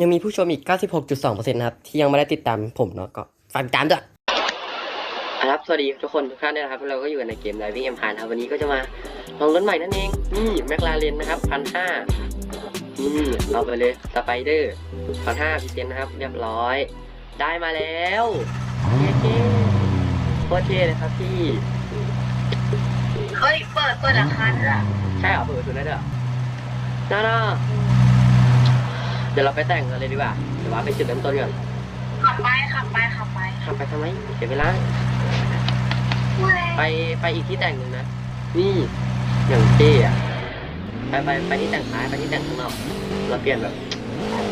ยังมีผู้ชมอีก 96.2%นะครับ ที่ยังไม่ได้ติดตามผมเนาะก็ฝากติดตามด้วยครับสวัสดีทุกคนทุกท่านด้วยนะครับ เราก็อยู่ในเกม Driving Empire นะครับวันนี้ก็จะมาลองรถใหม่นั่นเองนี่แมคลาเรนนะครับพันห้านี่เราไปเลยสไปเดอร์พันห้าพิเศษนะครับ เรียบร้อย ได้มาแล้วเย้ๆโคตรเท่เลยครับพี่เฮ้ยเปิดเปิดอาคารด้วยใช่เหรอเปิดประตูได้ด้วยเหรอน่าน่า เดี๋ยวเราไปแต่งกันเลยดีกว่าเดี๋ยวว่าไปจุดเริ่มต้นก่อนขับไปขับไปขับไปขับไปทำไมเสียเวลาไปไปอีกที่แต่งหนึ่งนะนี่อย่างเท่อะไปไปไปที่แต่งท้ายไปที่แต่งข้างนอกเราเปลี่ยนแบบ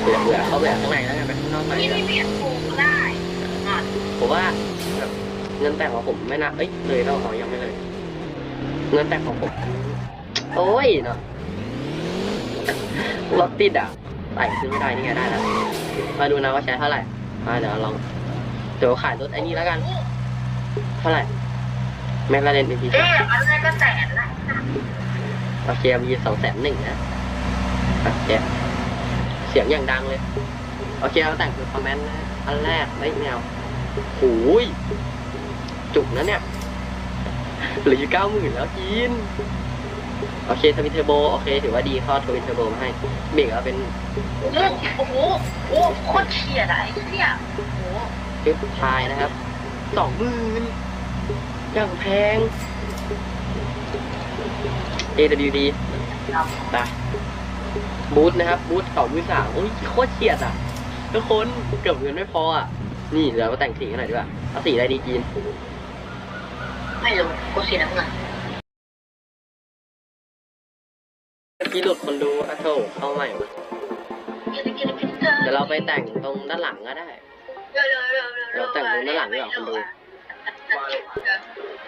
เบื่อเบื่อเขาเบื่อข้างในแล้วกันไปข้างนอกหน่อยนี่นะนี่เปลี่ยนปูได้อะผมว่าแบบเงินแต่งของผมไม่น่าเอ้ยเลยเราขอยังไม่เลย เงินแต่งของผมโอ้ยเนาะรถติดอะ ไต่ขึ้นไม่ได้นี่ไงได้แล้วมาดูนะว่าใช้เท่าไหร่มาเดี๋ยวลองเดี๋ยวขายรถไอ้นี่แล้วกัน เท่าไหร่แมคลาเรนเป็นพีเอ๊ะอันแรกก็แสนละโอเคมีสองแสนหนึ่งนะโอเคเสียงอย่างดังเลย โอเคเราแต่งคือคอมเมนต์นะอันแรกไม่แมวหูยจุกนะเนี่ยเหลืออยู่เก้าหมื่นแล้วกิน โอเคทวินเทอร์โบโอเค ถือว่าดีเข้อทวินเทอร์โบมาให้เบรกเอาเป็นโอ้โหโอ้โหโอ้โหโคตรเฉียดอะไอ้เนี่ยโอ้โหคลิปทายนะครับสองหมื่นอย่างแพง AWD ไปบูธนะครับบูธเก่ามือสามโอ้ยโคตรเฉียดอะทุกคนเกือบเงินไม่พออะ นี่เดี๋ยวมาแต่งสีกันหน่อยดีกว่าเอาสีอะไรดีจีน ไม่รู้กูสีน้ำเงิน เมื่อกี้หลุดคนดูอะโถเข้าใหม่วะเดี๋ยวเราไปแต่งตรงด้านหลังก็ได้ เราแต่งตรงด้านหลังดีกว่าคนดู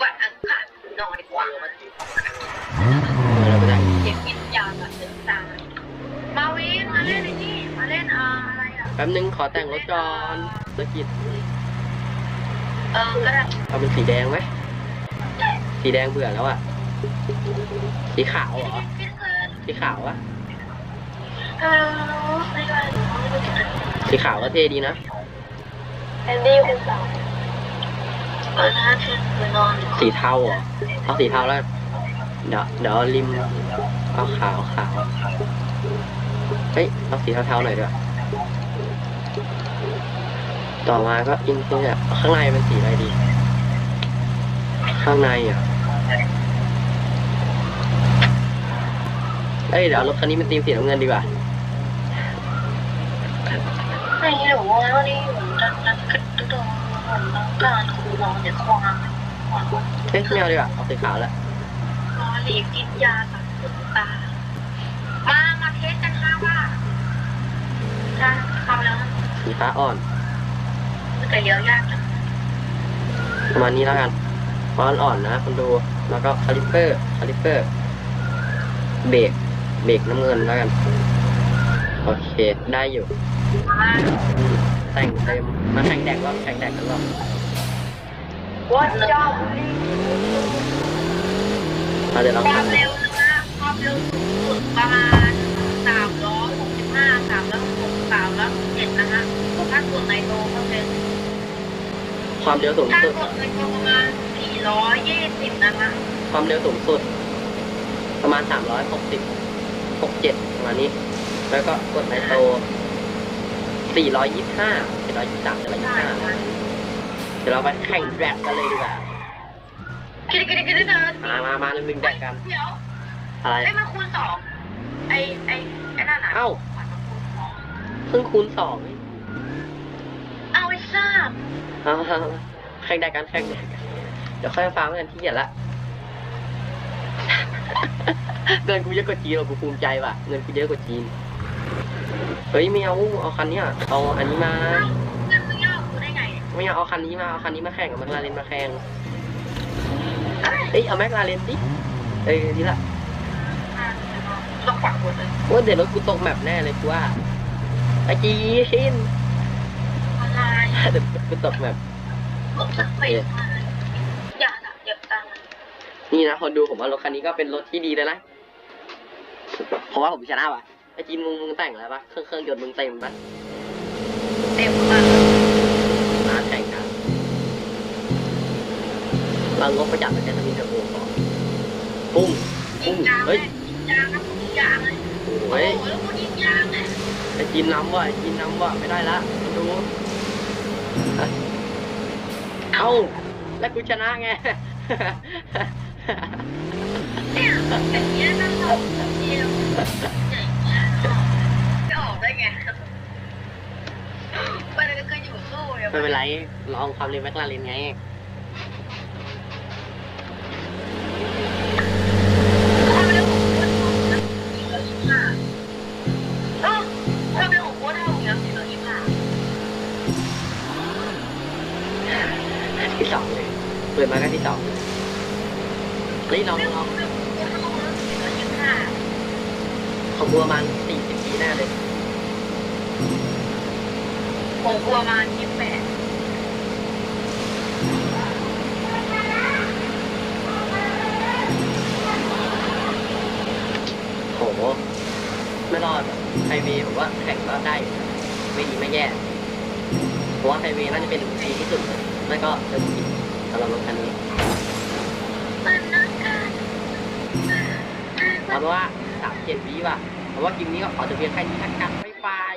วันอังคารนอนกว่างมันเดี๋ยวเราไปแต่งเก็บกินยาแบบเดินตามมาวินมาเล่นไอ้นี่มาเล่นอะไรอะแป๊บนึงขอแต่งรถก่อนสกิดเออก็ได้เอาเป็นสีแดงไหมสีแดงเบื่อแล้วอะสีขาวเหรอ สีขาวอะเออไม่ได้สีขาวก็เท่ดีนะแอนดี้คุณสาวเออนะเธอไปนอนสีเทาเหรอเอาสีเทาแล้วกันเดี๋ยวเดี๋ยวเอาริมเอาขาวขาวเฮ้ยเอาสีเทาๆหน่อยด้วยต่อมาก็อินเทอร์ข้างในเป็นสีอะไรดี ข้างในอะ เอ้ยเดี๋ยวเอารถคันนี้เป็นธีมสีน้ำเงินดีกว่า ไม่รู้ว่านี่อยู่ด้านนั้นก็ต้องการคุณนอนเดี๋ยวควงเอ้ยไม่เอาดีกว่าเอาสีขาวแล้วนอนหลีกินยาตัดตา มามาเทสกันค่ะว่าถ้าทำแล้วสีฟ้าอ่อนมันจะเยอะยากนะประมาณนี้แล้วกันฟอนอ่อนนะคุณดู แล้วก็คาลิปเปอร์ คาลิปเปอร์ เบรก เบรกน้ำเงินแล้วกัน โอเค ได้อยู่มาอืมแต่งเต็ม มาแข่งแดกรอบแข่งแดกกันรอบวัดจอบเราเดี๋ยวเราความเร็วนะคะความเร็วสูงสุดประมาณสามร้อยหกสิบห้าสามร้อยหกสามร้อยเจ็ดนะคะถ้ากดไนโตก็เป็นความเร็วสูงถ้าสุด กดไนโตประมาณสี่ร้อยยี่สิบนะคะความเร็วสูงสุด ประมาณสามร้อย หกสิบหกเจ็ดประมาณนี้ แล้วก็กดไนโตสี่ร้อยยี่สิบห้าสี่ร้อยยี่สิบสามสี่ร้อยยี่ได้สิบห้าค่ะเดี๋ยวเราไปแข่งแดกกันเลยดีกว่าคิดคิดคิดคิดนะมามามาหนึ่งแดกกันเดี๋ยวอะไรไอ้มาคูณสองไอ้ไอ้ไอ้นั่นน่ะเอ้าเพิ่งคูณสองเองเอาไอ้ทราบเอาเอาเอาแข่งแดกกันแข่งแดกกันเดี๋ยวค่อยมาฟังกันที่เกียจละ เงินกูเยอะกว่าจีนหรอกกูภูมิใจว่ะเงินกูเยอะกว่าจีนเฮ้ยไม่เอาเอาคันเนี้ยเอาอันนี้มาเงินมึงยอกกูได้ไงเนี่ยไม่เอาเอาคันนี้มาเอาคันนี้มาแข่งกับแมคลาเรนมาแข่งเอ้ยเอาแมคลาเรนดิเอ้ยดีละอะต้องฝังหมดเลยว่าเดี๋ยวรถกูตกแมปแน่เลยกูว่าไอจีชินอะไรเดี๋ยวกูตกแมปหมดสติอย่ นี่นะคนดูผมว่ารถคันนี้ก็เป็นรถที่ดีเลยนะเพราะว่าผมชนะว่ะไอจีนมึงมึงแต่งแล้วปะเครื่องเครื่องยนต์มึงเต็มปะเต็มมากมาแข่งกันบางงบประหยัดแต่แค่ทำมีเทอร์โบก่อนปุ้มยิปุ้งมยางเลเฮ้ยยยิงยางครับยิงยางเลยโอ้โอ้ยโหแล้วกูยิงยางเลยไอจีนน้ำว่ะไอจีนน้ำว่ะไม่ได้ละมาดูเอ้าแล้วกูชนะไงเนี่ย อย่างเงี้ยนั่งหลบแบบนี้แล้วอย่างเงี้ยจะออกได้ไงไปเลยก็อยู่สู้อย่าไม่เป็นไรลองความเร็วแมคลาเรนไง เฮ้ยลองไม่ลผองมไม่ผมก็ทำแล้วสี่ร้อยยี่สิบห้าของบัวมันสี่สิบปีแน่เลยผมกลัวมายี่สิบแปดโหไม่รอดไฮเวย์ผมว่าแข่งก็ได้อยู่นะไม่ดีไม่แย่เพราะว่าไฮเวย์น่าจะเป็นดีที่สุดเลยไม่ก็เซอร์กิตสำหรับรถคันนี้มันน่าการ เอาเป็นว่าสามเจ็ดวิว่ะเพราะว่ากิมนี้ก็ขอจบเพียงแค่นี้นะครับบ๊ายบาย